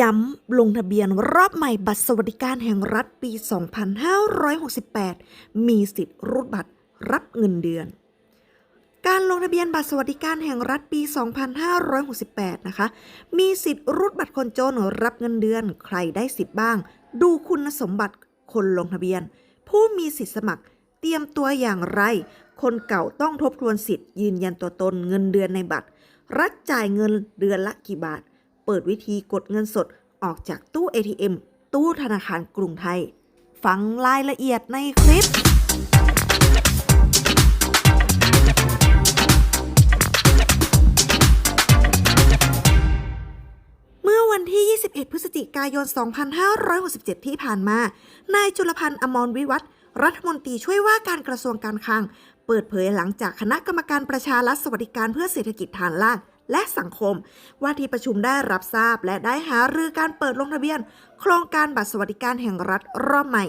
ย้ำลงทะเบียนรอบใหม่บัตรสวัสดิการแห่งรัฐปี 2568 มีสิทธิ์รูดบัตรรับเงินเดือน การลงทะเบียนบัตรสวัสดิการแห่งรัฐปี 2568 นะคะ มีสิทธิ์รูดบัตรคนจนรับเงินเดือน ใครได้สิทธิ์บ้าง ดูคุณสมบัติคนลงทะเบียน ผู้มีสิทธิสมัคร เตรียมตัวอย่างไร คนเก่าต้องทบทวนสิทธิ์ยืนยันตัวตนเงินเดือนในบัตร รัฐจ่ายเงินเดือนละกี่บาท เปิดวิธีกดเงินสดออกจากตู้ ATM ตู้ธนาคารกรุงไทย ฟังรายละเอียดในคลิป เมื่อวันที่ 21 พฤศจิกายน 2567 ที่ผ่านมา นายจุลพันธ์อมรวิวัฒรัฐมนตรีช่วยว่าการกระทรวงการคลัง เปิดเผยหลังจากคณะกรรมการประชารัฐสวัสดิการเพื่อเศรษฐกิจฐานล่าง และสังคม ว่าที่ประชุมได้รับทราบ และได้หารือการเปิดลงทะเบียน โครงการบัตรสวัสดิการแห่งรัฐรอบใหม่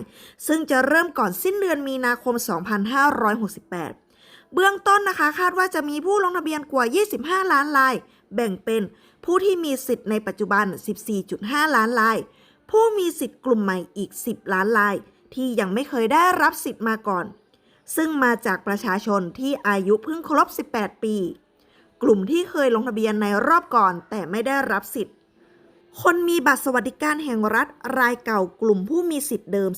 ซึ่งจะเริ่มก่อนสิ้นเดือนมีนาคม 2568 เบื้องต้นนะคะคาดว่าจะมีผู้ลงทะเบียนกว่า 25 ล้านราย แบ่งเป็นผู้ที่มีสิทธิ์ในปัจจุบัน 14.5 ล้านราย ผู้มีสิทธิ์กลุ่มใหม่อีก 10 ล้านราย ที่ยังไม่เคยได้รับสิทธิ์มาก่อน ซึ่งมาจากประชาชนที่อายุเพิ่งครบ 18 ปี กลุ่มที่เคยลงทะเบียนในรอบก่อนแต่ไม่ได้รับสิทธิ์ คนมีบัตรสวัสดิการแห่งรัฐรายเก่ากลุ่มผู้มีสิทธิ์เดิม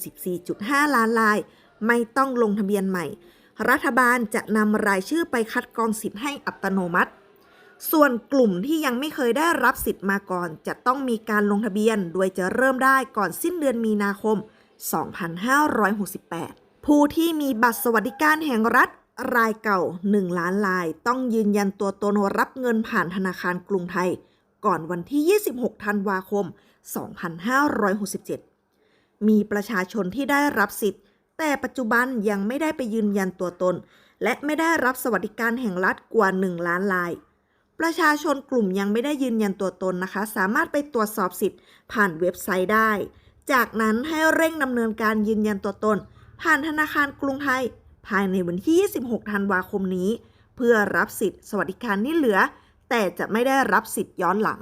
14.5 ล้านราย ไม่ต้องลงทะเบียนใหม่ รัฐบาลจะนำรายชื่อไปคัดกรองสิทธิ์ให้อัตโนมัติ ส่วนกลุ่มที่ยังไม่เคยได้รับสิทธิ์มาก่อน จะต้องมีการลงทะเบียน โดยจะเริ่มได้ก่อนสิ้นเดือนมีนาคม 2568 ผู้ที่มีบัตรสวัสดิการแห่งรัฐ รายเก่า 1 ล้านราย ต้องยืนยันตัวตนรับเงินผ่านธนาคารกรุงไทย ก่อนวันที่ 26 ธันวาคม 2567 มีประชาชนที่ได้รับสิทธิ์ แต่ปัจจุบันยังไม่ได้ไปยืนยันตัวตน และไม่ได้รับสวัสดิการแห่งรัฐกว่า 1 ล้านราย ประชาชนกลุ่มยังไม่ได้ยืนยันตัวตนนะคะ สามารถไปตรวจสอบสิทธิ์ผ่านเว็บไซต์ได้ จากนั้นให้เร่งดำเนินการยืนยันตัวตน ผ่านธนาคารกรุงไทย ภายในวันที่ 26 ธันวาคมนี้ เพื่อรับสิทธิ์สวัสดิการที่เหลือ แต่จะไม่ได้รับสิทธิ์ย้อนหลัง